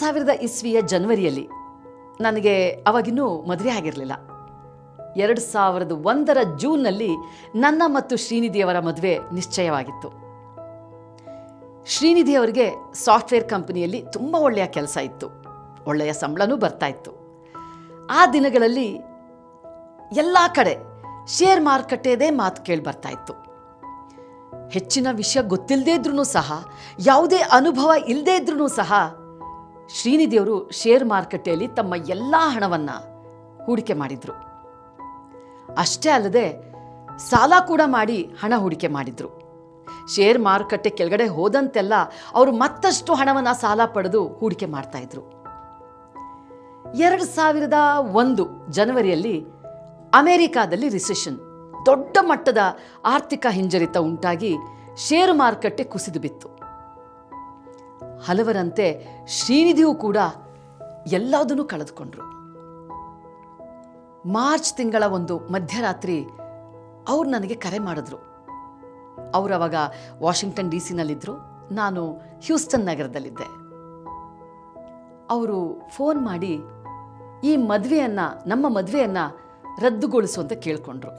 ಸಾವಿರದ ಇಸ್ವಿಯ ಜನವರಿಯಲ್ಲಿ. ನನಗೆ ಅವಾಗಿನ್ನೂ ಮದುವೆ ಆಗಿರಲಿಲ್ಲ. ಎರಡು ಸಾವಿರದ ಒಂದರ ಜೂನ್ನಲ್ಲಿ ನನ್ನ ಮತ್ತು ಶ್ರೀನಿಧಿಯವರ ಮದುವೆ ನಿಶ್ಚಯವಾಗಿತ್ತು. ಶ್ರೀನಿಧಿ ಅವರಿಗೆ ಸಾಫ್ಟ್ವೇರ್ ಕಂಪನಿಯಲ್ಲಿ ತುಂಬ ಒಳ್ಳೆಯ ಕೆಲಸ ಇತ್ತು. ಒಳ್ಳೆಯ ಸಂಬಳನೂ ಬರ್ತಾ ಇತ್ತು. ಆ ದಿನಗಳಲ್ಲಿ ಎಲ್ಲ ಕಡೆ ಶೇರ್ ಮಾರುಕಟ್ಟೆದೇ ಮಾತು ಕೇಳಿ ಬರ್ತಾ ಇತ್ತು. ಹೆಚ್ಚಿನ ವಿಷಯ ಗೊತ್ತಿಲ್ಲದೇ ಇದ್ರೂ ಸಹ, ಯಾವುದೇ ಅನುಭವ ಇಲ್ಲದೇ ಇದ್ರೂ ಸಹ ಶ್ರೀನಿಧಿಯವರು ಶೇರ್ ಮಾರುಕಟ್ಟೆಯಲ್ಲಿ ತಮ್ಮ ಎಲ್ಲ ಹಣವನ್ನು ಹೂಡಿಕೆ ಮಾಡಿದರು. ಅಷ್ಟೇ ಅಲ್ಲದೆ ಸಾಲ ಕೂಡ ಮಾಡಿ ಹಣ ಹೂಡಿಕೆ ಮಾಡಿದರು. ಶೇರ್ ಮಾರುಕಟ್ಟೆ ಕೆಳಗಡೆ ಹೋದಂತೆಲ್ಲ ಅವರು ಮತ್ತಷ್ಟು ಹಣವನ್ನು ಸಾಲ ಪಡೆದು ಹೂಡಿಕೆ ಮಾಡ್ತಾ ಇದ್ರು. ಎರಡು ಸಾವಿರದ ಒಂದು ಜನವರಿಯಲ್ಲಿ ಅಮೆರಿಕಾದಲ್ಲಿ ರಿಸೆಷನ್ ದೊಡ್ಡ ಮಟ್ಟದ ಆರ್ಥಿಕ ಹಿಂಜರಿತ ಉಂಟಾಗಿ ಷೇರು ಮಾರುಕಟ್ಟೆ ಕುಸಿದು ಬಿತ್ತು. ಹಲವರಂತೆ ಶ್ರೀನಿಧಿಯು ಕೂಡ ಎಲ್ಲದನ್ನೂ ಕಳೆದುಕೊಂಡ್ರು. ಮಾರ್ಚ್ ತಿಂಗಳ ಒಂದು ಮಧ್ಯರಾತ್ರಿ ಅವ್ರು ನನಗೆ ಕರೆ ಮಾಡಿದ್ರು. ಅವರು ಅವಾಗ ವಾಷಿಂಗ್ಟನ್ ಡಿ ಸಿನಲ್ಲಿದ್ದರು ನಾನು ಹ್ಯೂಸ್ಟನ್ ನಗರದಲ್ಲಿದ್ದೆ. ಅವರು ಫೋನ್ ಮಾಡಿ, ಈ ಮದುವೆಯನ್ನು, ನಮ್ಮ ಮದುವೆಯನ್ನು ರದ್ದುಗೊಳಿಸುವಂತ ಕೇಳಿಕೊಂಡ್ರು.